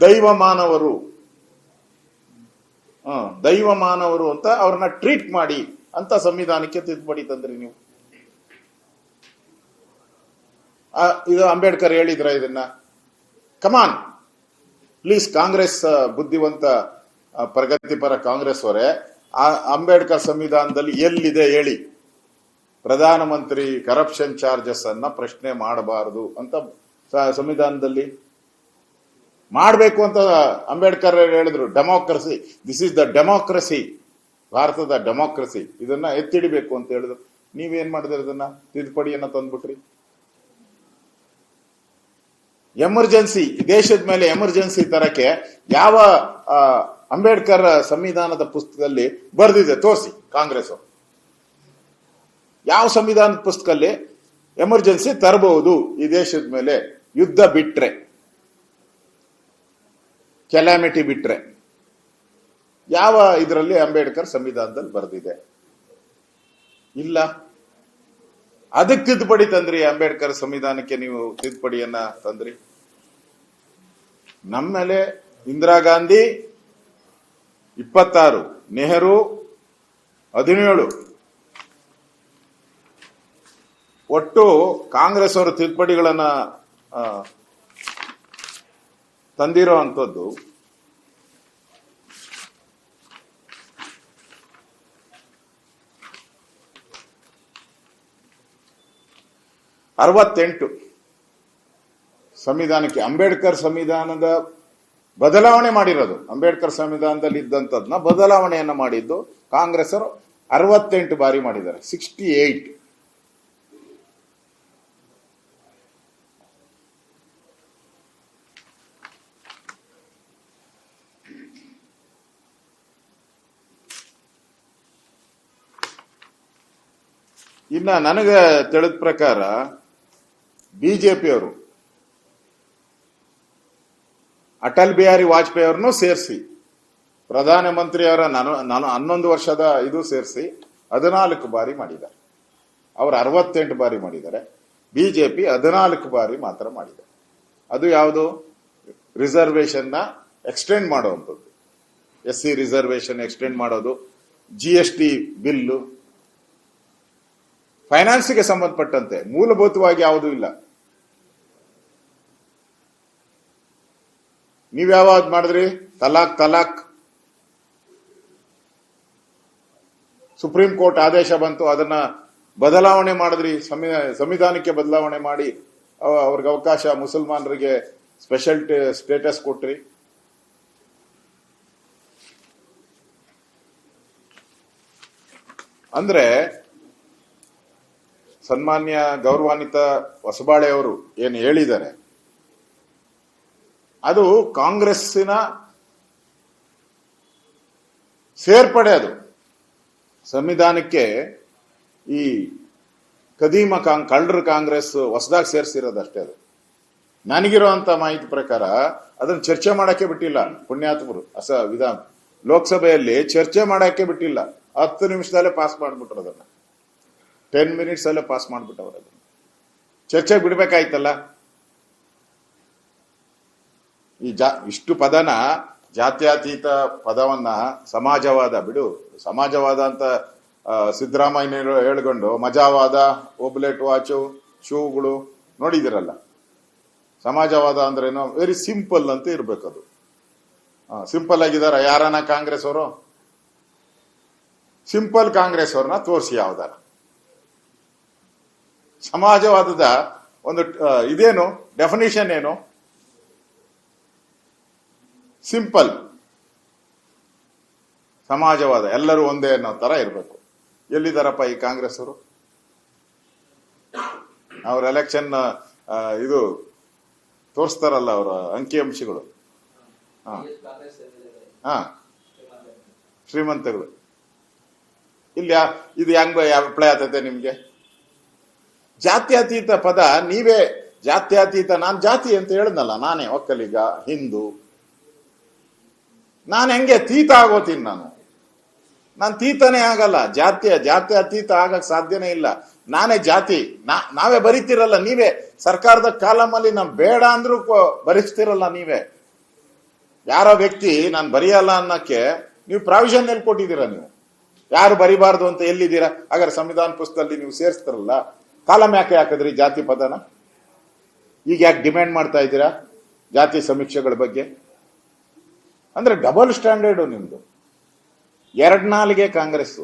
ದೈವ ಮಾನವರು ದೈವ ಮಾನವರು ಅಂತ ಅವ್ರನ್ನ ಟ್ರೀಟ್ ಮಾಡಿ ಅಂತ ಸಂವಿಧಾನಕ್ಕೆ ತಿದ್ದುಪಡಿ ತಂದ್ರಿ ನೀವು. ಇದು ಅಂಬೇಡ್ಕರ್ ಹೇಳಿದ್ರ ಇದನ್ನ? ಕಮಾನ್ ಪ್ಲೀಸ್ ಕಾಂಗ್ರೆಸ್ ಬುದ್ಧಿವಂತ ಪ್ರಗತಿಪರ ಕಾಂಗ್ರೆಸ್ ಅವರೇ ಆ, ಅಂಬೇಡ್ಕರ್ ಸಂವಿಧಾನದಲ್ಲಿ ಎಲ್ಲಿದೆ ಹೇಳಿ? ಪ್ರಧಾನಮಂತ್ರಿ ಕರಪ್ಷನ್ ಚಾರ್ಜಸ್ ಅನ್ನ ಪ್ರಶ್ನೆ ಮಾಡಬಾರದು ಅಂತ ಸಂವಿಧಾನದಲ್ಲಿ ಮಾಡಬೇಕು ಅಂತ ಅಂಬೇಡ್ಕರ್ ಹೇಳಿದ್ರು democracy this is the democracy ಭಾರತದ ಡೆಮೋಕ್ರಸಿ ಇದನ್ನ ಎತ್ತಿಡಿಬೇಕು ಅಂತ ಹೇಳಿದ್ರು. ನೀವೇನ್ ಮಾಡಿದ್ರೆ ಇದನ್ನ? ತಿದ್ದುಪಡಿಯನ್ನ ತಂದ್ಬಿಟ್ರಿ. ಎಮರ್ಜೆನ್ಸಿ ದೇಶದ ಮೇಲೆ ಎಮರ್ಜೆನ್ಸಿ ತರಕ್ಕೆ ಯಾವ ಅಂಬೇಡ್ಕರ್ ಸಂವಿಧಾನದ ಪುಸ್ತಕದಲ್ಲಿ ಬರೆದಿದೆ, ತೋರಿಸಿ ಕಾಂಗ್ರೆಸ್. ಯಾವ ಸಂವಿಧಾನದ ಪುಸ್ತಕದಲ್ಲಿ ಎಮರ್ಜೆನ್ಸಿ ತರಬಹುದು? ಈ ದೇಶದ ಮೇಲೆ ಯುದ್ಧ ಬಿಟ್ರೆ. ಕೆಲಾಮಿಟಿ ಬಿಟ್ರೆ ಯಾವ ಇದರಲ್ಲಿ ಅಂಬೇಡ್ಕರ್ ಸಂವಿಧಾನದಲ್ಲಿ ಬರೆದಿದೆ? ಇಲ್ಲ. ಅದಕ್ಕೆ ತಿದ್ದುಪಡಿ ತಂದ್ರಿ ಅಂಬೇಡ್ಕರ್ ಸಂವಿಧಾನಕ್ಕೆ ನೀವು ತಿದ್ದುಪಡಿಯನ್ನ ತಂದ್ರಿ? ನಮ್ಮ ಮೇಲೆ ಇಂದಿರಾ ಗಾಂಧಿ ಇಪ್ಪತ್ತಾರು, ನೆಹರು ಹದಿನೇಳು. ಒಟ್ಟು ಕಾಂಗ್ರೆಸ್ ಅವರು ತಿದ್ದುಪಡಿಗಳನ್ನ ತಂದಿರೋ ಅಂಥದ್ದು. ಅರವತ್ತೆಂಟು. ಸಂವಿಧಾನಕ್ಕೆ ಅಂಬೇಡ್ಕರ್ ಸಂವಿಧಾನದ ಬದಲಾವಣೆ ಮಾಡಿರೋದು. ಅಂಬೇಡ್ಕರ್ ಸಂವಿಧಾನದಲ್ಲಿ ಇದ್ದಂಥದ್ನ ಬದಲಾವಣೆಯನ್ನು ಮಾಡಿದ್ದು ಕಾಂಗ್ರೆಸ್ಸರು ಅರವತ್ತೆಂಟು ಬಾರಿ ಮಾಡಿದ್ದಾರೆ. ಸಿಕ್ಸ್ಟಿ ಏಟ್ ಇನ್ನ ನನಗೆ ತಿಳಿದ ಪ್ರಕಾರ ಬಿಜೆಪಿಯವರು ಅಟಲ್ ಬಿಹಾರಿ ವಾಜಪೇಯಿ ಅವ್ರನ್ನೂ ಸೇರಿಸಿ ಪ್ರಧಾನಮಂತ್ರಿಯವರ ನಾನು ನಾನು ಹನ್ನೊಂದು ವರ್ಷದ ಇದು ಸೇರಿಸಿ ಹದಿನಾಲ್ಕು ಬಾರಿ ಮಾಡಿದ್ದಾರೆ. ಅವರು ಅರವತ್ತೆಂಟು ಬಾರಿ ಮಾಡಿದ್ದಾರೆ. ಬಿಜೆಪಿ ಹದಿನಾಲ್ಕು ಬಾರಿ ಮಾತ್ರ ಮಾಡಿದ್ದಾರೆ. ಅದು ಯಾವುದು? ರಿಸರ್ವೇಶನ್ನ ಎಕ್ಸ್ಟೆಂಡ್ ಮಾಡುವಂಥದ್ದು. ಎಸ್ ಸಿ ರಿಸರ್ವೇಶನ್ ಎಕ್ಸ್ಟೆಂಡ್ ಮಾಡೋದು ಜಿ ಎಸ್ ಟಿ ಬಿಲ್ಲು ಫೈನಾನ್ಸ್ಗೆ ಸಂಬಂಧಪಟ್ಟಂತೆ ಮೂಲಭೂತವಾಗಿ ಯಾವುದೂ ಇಲ್ಲ. ನೀವ್ ಯಾವಾಗ ಮಾಡಿದ್ರಿ? ತಲಾಕ್ ತಲಾಕ್ ಸುಪ್ರೀಂ ಕೋರ್ಟ್ ಆದೇಶ ಬಂತು, ಅದನ್ನ ಬದಲಾವಣೆ ಮಾಡಿದ್ರಿ. ಸಂವಿ- ಸಂವಿಧಾನಕ್ಕೆ ಬದಲಾವಣೆ ಮಾಡಿ, ಅವ- ಅವ್ರಿಗೆ ಅವಕಾಶ ಮುಸಲ್ಮಾನರಿಗೆ ಸ್ಪೆಷಲ್ ಸ್ಟೇಟಸ್ ಕೊಟ್ರಿ. ಅಂದ್ರೆ ಸನ್ಮಾನ್ಯ ಗೌರವಾನ್ವಿತ ಹೊಸಬಾಳೆ ಅವರು ಏನು ಹೇಳಿದ್ದಾರೆ, ಅದು ಕಾಂಗ್ರೆಸ್ಸಿನ ಸೇರ್ಪಡೆ ಅದು. ಸಂವಿಧಾನಕ್ಕೆ ಈ ಕದೀಮ ಕಾಂಗ್ ಕಳ್ಳರ ಕಾಂಗ್ರೆಸ್ ಹೊಸದಾಗಿ ಸೇರಿಸಿರೋದಷ್ಟೇ ಅದು. ನನಗಿರುವಂತ ಮಾಹಿತಿ ಪ್ರಕಾರ ಅದನ್ನು ಚರ್ಚೆ ಮಾಡಕ್ಕೆ ಬಿಟ್ಟಿಲ್ಲ ಪುಣ್ಯಾತ್ಮರು ಅಸ ವಿಧಾನ. ಲೋಕಸಭೆಯಲ್ಲಿ ಚರ್ಚೆ ಮಾಡಕ್ಕೆ ಬಿಟ್ಟಿಲ್ಲ. ಹತ್ತು ನಿಮಿಷದಲ್ಲೇ ಪಾಸ್ ಮಾಡ್ಬಿಟ್ರು ಅದನ್ನ. ಟೆನ್ ಮಿನಿಟ್ಸ್ ಅಲ್ಲೇ ಪಾಸ್ ಮಾಡಿಬಿಟ್ಟವ್ರೆ ಚರ್ಚೆ ಬಿಡ್ಬೇಕಾಯ್ತಲ್ಲ? ಈ ಜಾ, ಇಷ್ಟು ಪದನ ಜಾತ್ಯತೀತ ಪದವನ್ನ ಸಮಾಜವಾದ, ಬಿಡು, ಸಮಾಜವಾದ ಅಂತ ಸಿದ್ದರಾಮಯ್ಯ ಹೇಳ್ಕೊಂಡು ಮಜಾವಾದ ಓಬ್ಲೆಟ್ ವಾಚು, ಶೂಗಳು ನೋಡಿದಿರಲ್ಲ ಸಮಾಜವಾದ ಅಂದ್ರೇನು? ವೆರಿ ಸಿಂಪಲ್ ಅಂತ ಇರ್ಬೇಕದು. ಸಿಂಪಲ್ ಆಗಿದಾರ ಯಾರನ ಕಾಂಗ್ರೆಸ್ ಅವರು ಸಿಂಪಲ್ ಕಾಂಗ್ರೆಸ್ ಅವ್ರನ್ನ ತೋರಿಸಿ ಯಾವ್ದಾರ. ಸಮಾಜವಾದದ ಒಂದು ಇದೇನು? ಡೆಫಿನೇಷನ್ ಏನು? ಸಿಂಪಲ್ ಸಮಾಜವಾದ. ಎಲ್ಲರೂ ಒಂದೇ ಅನ್ನೋ ತರ ಇರಬೇಕು. ಎಲ್ಲಿದ್ದಾರಪ್ಪ ಈ ಕಾಂಗ್ರೆಸ್ ಅವರು ಅವ್ರ ಎಲೆಕ್ಷನ್ ಇದು ತೋರಿಸ್ತಾರಲ್ಲ ಅವರ ಅಂಕಿಅಂಶಗಳು ಹಾ. ಹಾ. ಶ್ರೀಮಂತಗಳು ಇಲ್ಲಿ ಇದು ಹೆಂಗ್ ಅಪ್ಲೈ ಆಗ್ತೈತೆ ನಿಮ್ಗೆ? ಜಾತ್ಯತೀತ ಪದ ನೀವೇ ಜಾತ್ಯತೀತ, ನಾನ್ ಜಾತಿ ಅಂತ ಹೇಳಿದ್ನಲ್ಲ, ನಾನೇ ಒಕ್ಕಲಿಗ, ಹಿಂದೂ. ನಾನು ಹೆಂಗೆ ತೀತ ಆಗೋತೀನಿ ನಾನು? ನಾನು ತೀತನೇ ಆಗಲ್ಲ, ಜಾತ್ಯ ಜಾತ್ಯ ಅತೀತ ಆಗಕ್ ಸಾಧ್ಯನೇ ಇಲ್ಲ. ನಾನೇ ಜಾತಿ, ನಾ, ನಾವೇ ಬರಿತಿರಲ್ಲ, ನೀವೇ. ಸರ್ಕಾರದ ಕಾಲಮಲ್ಲಿ ನಮ್ ಬೇಡ ಅಂದ್ರೂ ಬರಿಸ್ತಿರಲ್ಲ ನೀವೇ. ಯಾರೋ ವ್ಯಕ್ತಿ, ನಾನು ಬರೆಯಲ್ಲ ಅನ್ನಕ್ಕೆ ನೀವು ಪ್ರಾವಿಷನ್ ಎಲ್ಲಿ ಕೊಟ್ಟಿದ್ದೀರಾ ನೀವು? ಯಾರು ಬರಿಬಾರ್ದು ಅಂತ ಎಲ್ಲಿದ್ದೀರಾ? ಹಾಗಾದ್ರೆ ಸಂವಿಧಾನ ಪುಸ್ತಕದಲ್ಲಿ ನೀವು ಸೇರಿಸ್ತಾರಲ್ಲ ಕಾಲಂ ಯಾಕೆ ಹಾಕಿದ್ರಿ ಜಾತಿ ಪದನ? ಈಗ ಯಾಕೆ ಡಿಮ್ಯಾಂಡ್ ಮಾಡ್ತಾ ಇದ್ದೀರಾ ಜಾತಿ ಸಮೀಕ್ಷೆಗಳ ಬಗ್ಗೆ? ಅಂದ್ರೆ ಡಬಲ್ ಸ್ಟ್ಯಾಂಡರ್ಡು ನಿಮ್ದು. ಎರಡ್ ನಾಲ್ಗೆ ಕಾಂಗ್ರೆಸ್